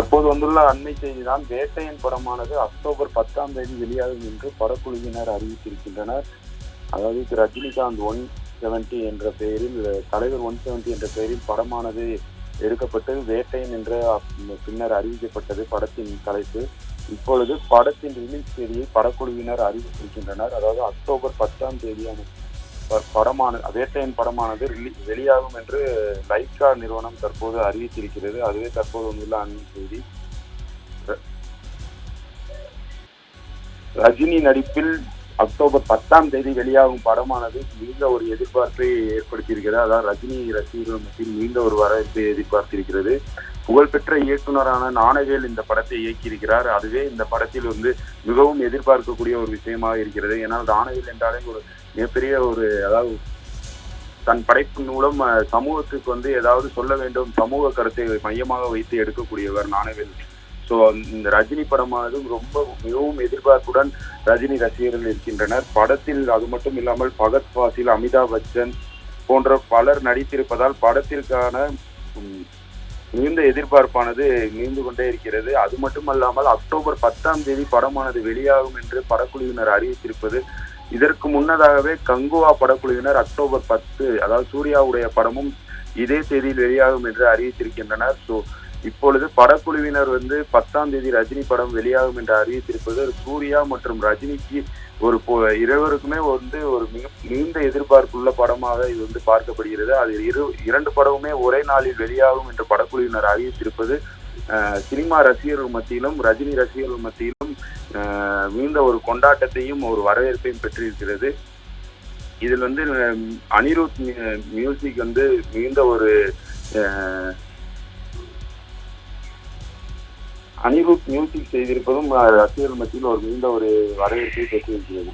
தற்போது வந்துள்ள அண்மை செய்திதான் வேட்டையன் படமானது அக்டோபர் பத்தாம் தேதி வெளியாகும் என்று படக்குழுவினர் அறிவித்திருக்கின்றனர். அதாவது திரு ரஜினிகாந்த் ஒன் செவன்டி என்ற பெயரில் தலைவர் ஒன் செவன்டி என்ற பெயரில் படமானது எடுக்கப்பட்டு வேட்டையன் என்ற பின்னர் அறிவிக்கப்பட்டது படத்தின் தலைப்பு. இப்பொழுது படத்தின் ரிலீஸ் தேதியை படக்குழுவினர் அறிவித்திருக்கின்றனர். அதாவது அக்டோபர் பத்தாம் தேதியான படமானது படமான படமானது ரிலீ வெளியாகும் என்று லைக்கா நிறுவனம் தற்போது அறிவித்திருக்கிறது. அதுவே தற்போது வந்துள்ள அண்மை செய்தி. ர- ரஜினி நடிப்பில் அக்டோபர் பத்தாம் தேதி வெளியாகும் படமானது மிகுந்த ஒரு எதிர்பார்ப்பை ஏற்படுத்தியிருக்கிறது. அதான் ரஜினி ரசிகர்கள் மத்தியில் மிகுந்த ஒரு வரவேற்பை எதிர்பார்த்திருக்கிறது. புகழ்பெற்ற இயக்குனரான நாணவேல் இந்த படத்தை இயக்கியிருக்கிறார். அதுவே இந்த படத்தில் வந்து மிகவும் எதிர்பார்க்கக்கூடிய ஒரு விஷயமாக இருக்கிறது. ஏன்னால் நாணவேல் என்றாலே ஒரு மிகப்பெரிய ஒரு அதாவது தன் படைப்பு மூலம் சமூகத்துக்கு வந்து ஏதாவது சொல்ல வேண்டும் சமூக கருத்தை மையமாக வைத்து எடுக்கக்கூடியவர் நாணவேல். ஸோ இந்த ரஜினி படமானது ரொம்ப மிகவும் எதிர்பார்ப்புடன் ரஜினி ரசிகர்கள் இருக்கின்றனர். படத்தில் அது மட்டும் இல்லாமல் பகத் பாசில் அமிதாப் பச்சன் போன்ற பலர் நடித்திருப்பதால் படத்திற்கான மிகுந்த எதிர்பார்ப்பானது நீந்து கொண்டே இருக்கிறது. அது மட்டுமல்லாமல் அக்டோபர் பத்தாம் தேதி படமானது வெளியாகும் என்று படக்குழுவினர் அறிவித்திருப்பது. இதற்கு முன்னதாகவே கங்குவா படக்குழுவினர் அக்டோபர் பத்து அதாவது சூர்யாவுடைய படமும் இதே தேதியில் வெளியாகும் என்று அறிவித்திருக்கின்றனர். ஸோ இப்பொழுது படக்குழுவினர் வந்து பத்தாம் தேதி ரஜினி படம் வெளியாகும் என்று அறிவித்திருப்பது சூர்யா மற்றும் ரஜினிக்கு ஒரு இருவருக்குமே வந்து ஒரு மிக நீண்ட எதிர்பார்ப்புள்ள படமாக இது வந்து பார்க்கப்படுகிறது. அது இரு இரண்டு படமுமே ஒரே நாளில் வெளியாகும் என்று படக்குழுவினர் அறிவித்திருப்பது சினிமா ரசிகர்கள் மத்தியிலும் ரஜினி ரசிகர்கள் மத்தியிலும் மிகுந்த ஒரு கொண்டாட்டத்தையும் ஒரு வரவேற்பையும் பெற்றிருக்கிறது. இதில் வந்து அனிருத் மியூசிக் வந்து மிகுந்த ஒரு அனிருத் மியூசிக் செய்திருப்பதும் அஹ், ரசிகர்கள் மத்தியில் ஒரு மிகுந்த ஒரு வரவேற்பை பெற்றிருக்கிறது.